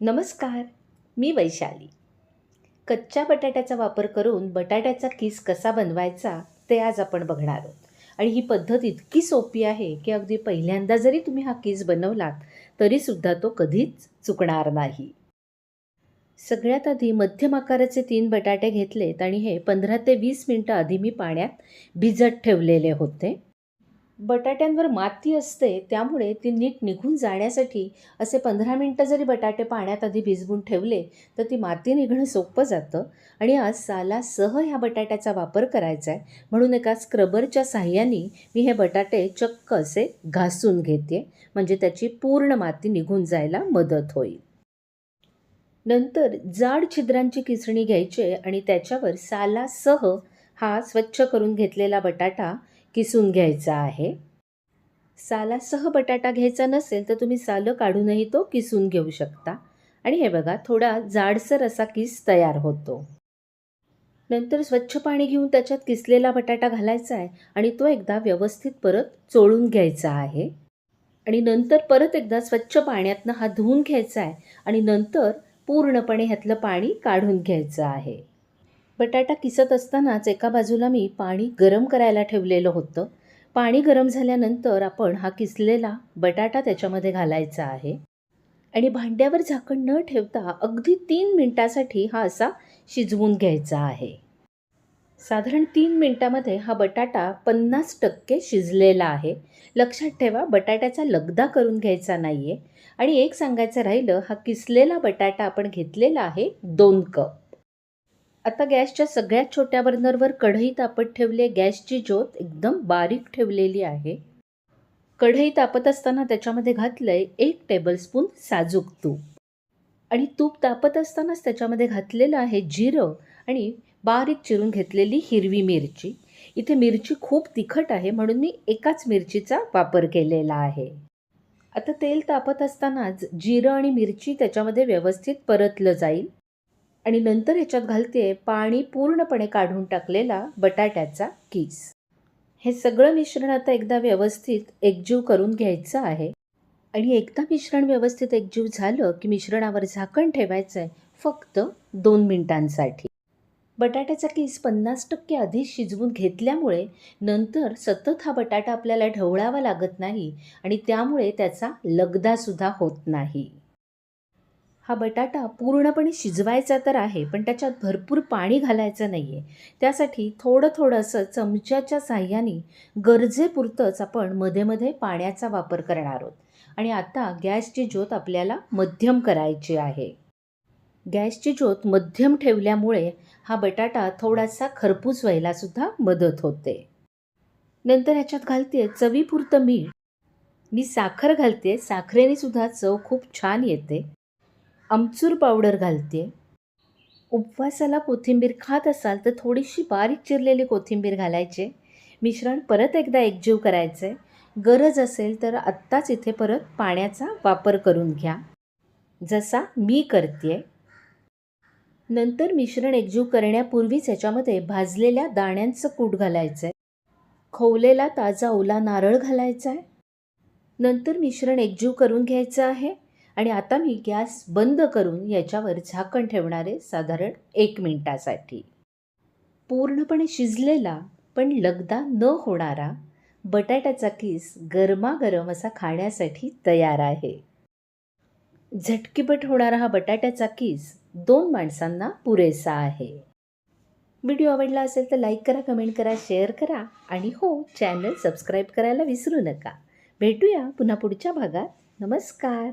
नमस्कार मी वैशाली. कच्च्या बटाट्याचा वापर करून बटाट्याचा किस कसा बनवायचा ते आज आपण बघणार आहोत. आणि ही पद्धत इतकी सोपी आहे की अगदी पहिल्यांदा जरी तुम्ही हा किस बनवलात तरीसुद्धा तो कधीच चुकणार नाही. सगळ्यात आधी मध्यम आकाराचे तीन बटाटे घेतलेत आणि हे पंधरा ते वीस मिनटं आधी मी पाण्यात भिजत ठेवलेले होते. बटाट्यांवर माती असते त्यामुळे ती नीट निघून जाण्यासाठी असे पंधरा मिनटं जरी बटाटे पाण्यात आधी भिजवून ठेवले तर ती माती निघणं सोपं जातं. आणि आज सालासह ह्या बटाट्याचा वापर करायचा आहे म्हणून एका स्क्रबरच्या साह्याने मी हे बटाटे चक्क असे घासून घेते. म्हणजे त्याची पूर्ण माती निघून जायला मदत होईल. नंतर जाड छिद्रांची किसणी घ्यायची आणि त्याच्यावर सालासह हा स्वच्छ करून घेतलेला बटाटा किसून घ्यायचा आहे. सालासह बटाटा घ्यायचा नसेल तर तुम्ही सालं काढूनही तो किसून घेऊ शकता. आणि हे बघा थोडा जाडसर असा किस तयार होतो. नंतर स्वच्छ पाणी घेऊन त्याच्यात किसलेला बटाटा घालायचा आहे आणि तो एकदा व्यवस्थित परत चोळून घ्यायचा आहे. आणि नंतर परत एकदा स्वच्छ पाण्यातनं हा धुवून घ्यायचा आहे आणि नंतर पूर्णपणे ह्यातलं पाणी काढून घ्यायचं आहे. बटाटा किसत असतानाच एका बाजूला मी पाणी गरम करायला ठेवलेलं होतं. पाणी गरम झाल्यानंतर आपण हा किसलेला बटाटा त्याच्यामध्ये घालायचा आहे. आणि भांड्यावर झाकण न ठेवता अगदी तीन मिनटासाठी हा असा शिजवून घ्यायचा आहे. साधारण तीन मिनटामध्ये हा बटाटा पन्नास टक्के शिजलेला आहे. लक्षात ठेवा बटाट्याचा लगदा करून घ्यायचा नाही आहे आणि एक सांगायचं राहिलं हा किसलेला बटाटा आपण घेतलेला आहे दोन कप. आता गॅसच्या सगळ्यात छोट्या बर्नरवर कढई तापत ठेवली आहे. गॅसची ज्योत एकदम बारीक ठेवलेली आहे. कढई तापत असताना त्याच्यामध्ये घातलं आहे एक टेबलस्पून साजूक तूप. आणि तूप तापत असतानाच त्याच्यामध्ये घातलेलं आहे जिरं आणि बारीक चिरून घेतलेली हिरवी मिरची. इथे मिरची खूप तिखट आहे म्हणून मी एकाच मिरचीचा वापर केलेला आहे. आता तेल तापत असतानाच जिरं आणि मिरची त्याच्यामध्ये व्यवस्थित परतलं जाईल. आणि नंतर ह्याच्यात घालते पाणी पूर्णपणे काढून टाकलेला बटाट्याचा कीस. हे सगळं मिश्रण आता एकदा व्यवस्थित एकजीव करून घ्यायचं आहे. आणि एकदा मिश्रण व्यवस्थित एकजीव झालं की मिश्रणावर झाकण ठेवायचं आहे फक्त दोन मिनिटांसाठी. बटाट्याचा कीस पन्नास टक्के आधी शिजवून घेतल्यामुळे नंतर सतत हा बटाटा आपल्याला ढवळावा लागत नाही आणि त्यामुळे त्याचा लगदासुद्धा होत नाही. हा बटाटा पूर्णपणे शिजवायचा तर आहे पण त्याच्यात भरपूर पाणी घालायचं नाही आहे त्यासाठी थोडं थोडंसं चमच्याच्या साह्याने गरजेपुरतंच आपण मध्ये मध्ये पाण्याचा वापर करणार आहोत. आणि आता गॅसची ज्योत आपल्याला मध्यम करायची आहे. गॅसची ज्योत मध्यम ठेवल्यामुळे हा बटाटा थोडासा खरपूस व्हायलासुद्धा मदत होते. नंतर ह्याच्यात घालते चवीपुरतं मीठ. मी साखर घालते साखरेने सुद्धा चव खूप छान येते. आमचूर पावडर घालते उपवासाला कोथिंबीर खात असाल तर थोडीशी बारीक चिरलेली कोथिंबीर घालायचे. मिश्रण परत एकदा एकजीव करायचं आहे गरज असेल तर आत्ताच इथे परत पाण्याचा वापर करून घ्या. जसा मी करते नंतर मिश्रण एकजीव करण्यापूर्वीच याच्यामध्ये भाजलेल्या दाण्यांचं कूट घालायचं आहे खोवलेला ताजा ओला नारळ घालायचा आहे नंतर मिश्रण एकजीव करून घ्यायचं आहे. आणि आता मी गॅस बंद करून याच्यावर झाकण ठेवणारे साधारण एक मिनटासाठी. पूर्णपणे शिजलेला पण लगदा न होणारा बटाट्याचा किस गरमागरम असा खाण्यासाठी तयार आहे. झटकीपट होणारा हा बटाट्याचा किस दोन माणसांना पुरेसा आहे. व्हिडिओ आवडला असेल तर लाईक करा कमेंट करा शेअर करा आणि हो चॅनल सबस्क्राईब करायला विसरू नका. भेटूया पुन्हा पुढच्या भागात. नमस्कार.